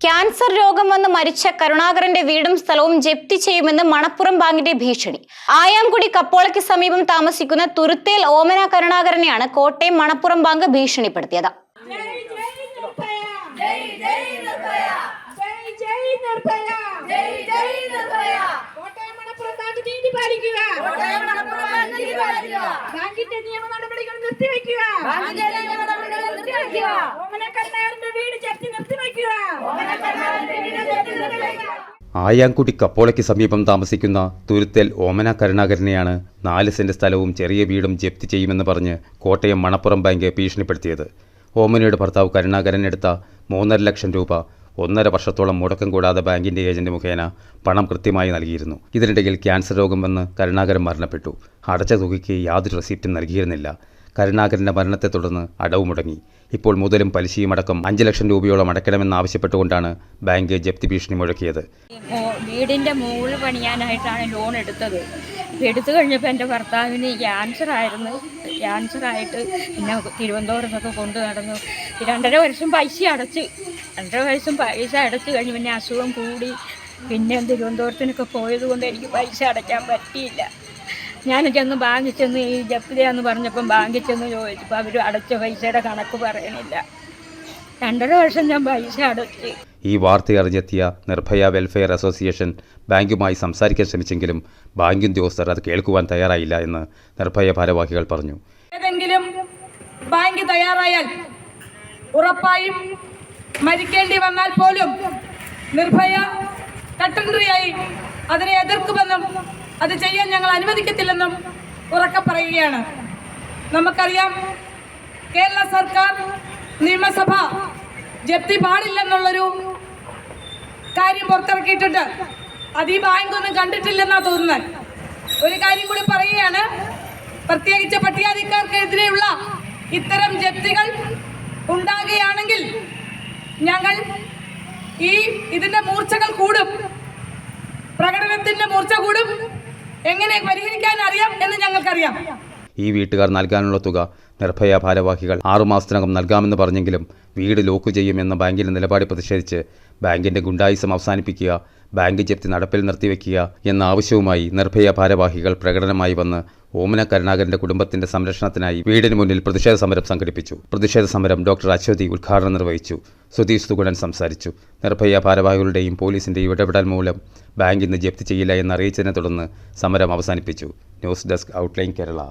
Cancer രോഗം വന്ന് മരിച്ച കരുണാകരന്റെ വീടും സ്ഥലവും ജപ്തി ചെയ്യുമെന്ന് മണപ്പുറം ബാങ്കിന്റെ ഭീഷണി. ആയാംകുടി കപ്പോളയ്ക്ക് സമീപം താമസിക്കുന്ന തുരുത്തേൽ ഓമന കരുണാകരനെയാണ് കോട്ടയം മണപ്പുറം ബാങ്ക് ഭീഷണിപ്പെടുത്തിയത്. ബാങ്കിന്റെ നിയമ നടപടികൾ നിർത്തിവെക്കുക ഓമന ഓമനക്കണ്ണാറിന്റെ വീട് ചർച്ച ആയാങ്കുടി കപ്പോളയ്ക്ക് സമീപം താമസിക്കുന്ന തുരുത്തേൽ ഓമന കരുണാകരനെയാണ് നാല് സെന്റ് സ്ഥലവും ചെറിയ വീടും ജപ്തി ചെയ്യുമെന്ന് പറഞ്ഞ് കോട്ടയം മണപ്പുറം ബാങ്ക് ഭീഷണിപ്പെടുത്തിയത്. ഓമനയുടെ ഭർത്താവ് കരുണാകരൻ എടുത്ത മൂന്നര ലക്ഷം രൂപ ഒന്നര വർഷത്തോളം മുടക്കം കൂടാതെ ബാങ്കിന്റെ ഏജന്റ് മുഖേന പണം കൃത്യമായി നൽകിയിരുന്നു. ഇതിനിടയിൽ ക്യാൻസർ രോഗം വന്ന് കരുണാകരൻ മരണപ്പെട്ടു. അടച്ച തുകയ്ക്ക് യാതൊരു റെസിപ്റ്റും നൽകിയിരുന്നില്ല. കരുണാകരന്റെ മരണത്തെ തുടർന്ന് അടവ് മുടങ്ങി ഇപ്പോൾ മുതലും പലിശയും അടക്കം അഞ്ച് ലക്ഷം രൂപയോളം അടയ്ക്കണമെന്നാവശ്യപ്പെട്ടുകൊണ്ടാണ് ബാങ്ക് ജപ്തി ഭീഷണി മുഴക്കിയത്. വീടിന്റെ മുകളിൽ പണിയാനായിട്ടാണ് ലോൺ എടുത്തത്. എടുത്തു കഴിഞ്ഞപ്പോൾ എന്റെ ഭർത്താവിന് ക്യാൻസർ ആയിരുന്നു. ക്യാൻസർ ആയിട്ട് പിന്നെ തിരുവനന്തപുരത്തൊക്കെ കൊണ്ടു നടന്നു. രണ്ടര വർഷം പൈസ അടച്ച് രണ്ടര വർഷം പൈസ അടച്ചു കഴിഞ്ഞു പിന്നെ അസുഖം കൂടി. പിന്നെ തിരുവനന്തപുരത്തിനൊക്കെ പോയത് കൊണ്ട് എനിക്ക് പൈസ അടയ്ക്കാൻ പറ്റിയില്ല. ഞാൻ ചെന്ന് ബാങ്കിൽ ചെന്ന് ഈ ജപ്തിയാന്ന് പറഞ്ഞപ്പം ബാങ്കിൽ ചെന്ന് ചോദിച്ചപ്പോൾ അവർ അടച്ച പൈസയുടെ കണക്ക് പറയണില്ല. രണ്ടര വർഷം ഞാൻ പൈസ അടച്ച്. ഈ വാർത്ത അറിഞ്ഞെത്തിയ നിർഭയ വെൽഫെയർ അസോസിയേഷൻ ബാങ്കുമായി സംസാരിക്കാൻ ശ്രമിച്ചെങ്കിലും ബാങ്ക് ഉദ്യോഗസ്ഥർ അത് കേൾക്കുവാൻ തയ്യാറായില്ല എന്ന് നിർഭയ ഭാരവാഹികൾ പറഞ്ഞു. ഏതെങ്കിലും ബാങ്ക് തയ്യാറായാൽ ഉറപ്പായും മരിക്കേണ്ടി വന്നാൽ പോലും നിർഭയ കട്ടൻട്രിയായി അതിനെ എതിർക്കുമെന്നും അത് ചെയ്യാൻ ഞങ്ങൾ അനുവദിക്കത്തില്ലെന്നും ഉറക്കെ പറയുകയാണ്. നമുക്കറിയാം കേരള സർക്കാർ നിയമസഭ ജപ്തി പാടില്ലെന്നുള്ളൊരു കാര്യം പുറത്തിറക്കിയിട്ടുണ്ട്. അത് ഈ ബാങ്ക് ഒന്നും കണ്ടിട്ടില്ലെന്നാ തോന്നുന്നത്. ഒരു കാര്യം കൂടി പറയുകയാണ്. പ്രത്യേകിച്ച് പട്ടികാധിക്കാർക്കെതിരെയുള്ള ഇത്തരം ജപ്തികൾ ഉണ്ടാകുകയാണെങ്കിൽ ഞങ്ങൾ ഈ ഇതിന്റെ മൂർച്ചകൾ കൂടും. പ്രകടനത്തിന്റെ മൂർച്ച കൂടും. എങ്ങനെ പരിഹരിക്കാൻ അറിയാം എന്ന് ഞങ്ങൾക്കറിയാം. ഈ വീട്ടുകാർ നൽകാനുള്ള തുക നിർഭയ ഭാരവാഹികൾ ആറുമാസത്തിനകം നൽകാമെന്ന് പറഞ്ഞെങ്കിലും വീട് ലോക്ക് ചെയ്യുമെന്ന ബാങ്കിന്റെ നിലപാട് പ്രതിഷേധിച്ച് ബാങ്കിന്റെ ഗുണ്ടായുസം അവസാനിപ്പിക്കുക ബാങ്ക് ജപ്തി നടപ്പിൽ നിർത്തിവെക്കുക എന്ന ആവശ്യവുമായി നിർഭയ ഭാരവാഹികൾ പ്രകടനമായി വന്ന് ഓമന കരുണാകരന്റെ കുടുംബത്തിന്റെ സംരക്ഷണത്തിനായി വീടിന് മുന്നിൽ പ്രതിഷേധ സമരം സംഘടിപ്പിച്ചു. പ്രതിഷേധ സമരം ഡോക്ടർ അശ്വതി ഉദ്ഘാടനം നിർവഹിച്ചു. സുധീഷ് സുഗുണൻ സംസാരിച്ചു. നിർഭയ ഭാരവാഹികളുടെയും പോലീസിന്റെയും ഇടപെടൽ മൂലം ബാങ്ക് ഇന്ന് ജപ്തി ചെയ്യില്ല എന്നറിയിച്ചതിനെ തുടർന്ന് സമരം അവസാനിപ്പിച്ചു. News desk outline Kerala.